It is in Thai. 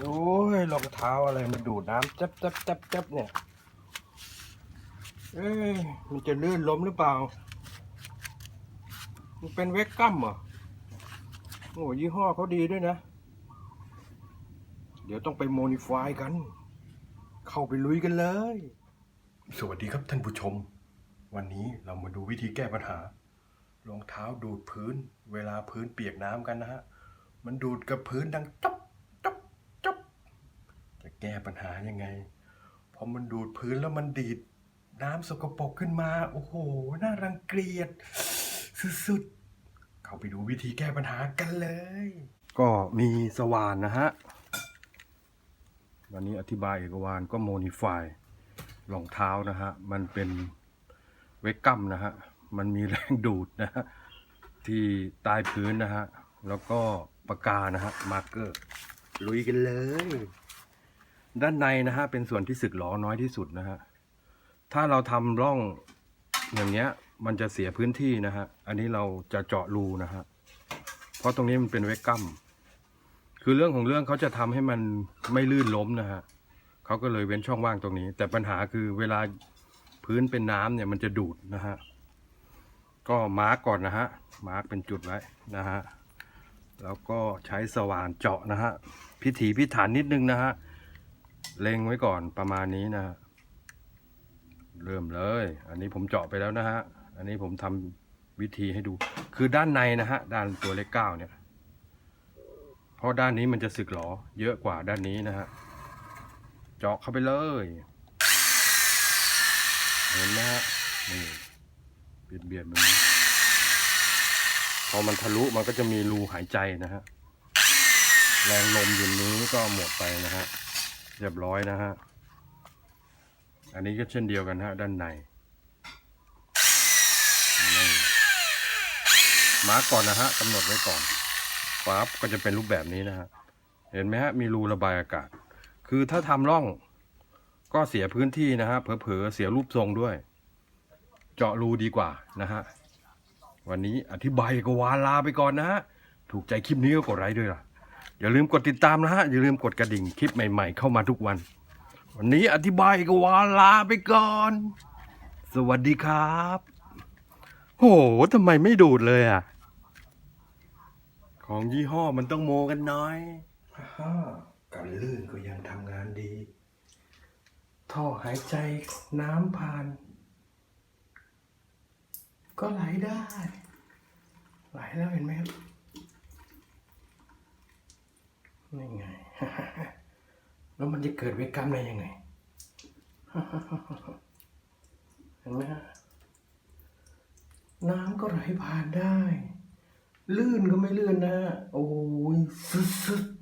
โอ้ยรองเท้าอะไรมันดูดน้ำจับจับจับจับเนี่ยเอ้ยมันจะลื่นล้มหรือเปล่า มันเป็นเวกกัมเหรอโอ้ยี่ห้อเขาดีด้วยนะ เดี๋ยวต้องไปโมนิฟายกัน เข้าไปลุยกันเลย สวัสดีครับท่านผู้ชม วันนี้เรามาดูวิธีแก้ปัญหารองเท้าดูดพื้น เวลาพื้นเปียกน้ำกันนะฮะ มันดูดกับพื้นดังจ๊บ แก้ปัญหายังไงพอมันดูดพื้นแล้วมันดีด น้ำสกปรกขึ้นมา โอ้โห น่ารังเกียจสุดๆ เข้าไปดูวิธีแก้ปัญหากันเลย ก็มีสว่านนะฮะ วันนี้อธิบายเอกวานก็โมนิฟายรองเท้านะฮะ มันเป็นเวกกัมนะฮะ มันมีแรงดูดนะฮะ ที่ใต้พื้นนะฮะ แล้วก็ปากกานะฮะ มาร์กเกอร์ ลุยกันเลย ด้านในนะฮะเป็นส่วนที่สึกหรอน้อยที่สุดนะฮะถ้าเราทำร่องอย่างเงี้ย มันจะเสียพื้นที่นะฮะอันนี้เราจะเจาะรูนะฮะเพราะตรงนี้มันเป็นเวกกัมคือเรื่องของเรื่องเขาจะทำให้มันไม่ลื่นล้มนะฮะเขาก็เลยเว้นช่องว่างตรงนี้ แต่ปัญหาคือเวลาพื้นเป็นน้ำเนี่ยมันจะดูดนะฮะก็มาร์กก่อนนะฮะมาร์กเป็นจุดไว้นะฮะแล้วก็ใช้สว่านเจาะนะฮะพิถีพิถันนิดนึงนะฮะ เล็งไว้ก่อนประมาณนี้นะฮะเริ่มเลย อันนี้ผมเจาะไปแล้วนะฮะ อันนี้ผมทำวิธีให้ดู คือด้านในนะฮะ ด้านตัวเลขเก้าเนี่ย เพราะด้านนี้มันจะสึกหรอเยอะกว่าด้านนี้นะฮะ เจาะเข้าไปเลย เห็นไหมฮะ นี่เบียดเบียดแบบนี้ พอมันทะลุมันก็จะมีรูหายใจนะฮะ แรงลมอยู่นี้ก็หมดไปนะฮะ เรียบร้อยนะฮะ อันนี้ก็เช่นเดียวกันฮะด้านในนี่มาร์กก่อนนะฮะกำหนดไว้ก่อนปั๊บก็จะเป็นรูปแบบนี้นะฮะ เห็นไหมฮะ มีรูระบายอากาศ คือถ้าทำร่องก็เสียพื้นที่นะฮะ เผลอๆ เสียรูปทรงด้วย เจาะรูดีกว่านะฮะ วันนี้อธิบายก็วาลาไปก่อนนะฮะ ถูกใจคลิปนี้ก็กดไลค์ด้วยล่ะ อย่าลืมกดติดตามนะฮะ อย่าลืมกดกระดิ่งคลิปใหม่ๆเข้ามาทุกวัน วันนี้อธิบายก็วาลาไปก่อน สวัสดีครับโหทำไมไม่ดูดเลยอะ ของยี่ห้อมันต้องโมกันน้อยฮ่ากันลื่นก็ยังทำงานดี ท่อหายใจน้ำผ่าน ก็ไหลได้ ไหลแล้วเห็นไหมครับ นี่ไง แล้วมันจะเกิดเวกกรรมได้ยังไงเห็นไหมฮะน้ำก็ไหลผ่านได้ ลื่นก็ไม่ลื่นนะ โอ้ยสุดๆ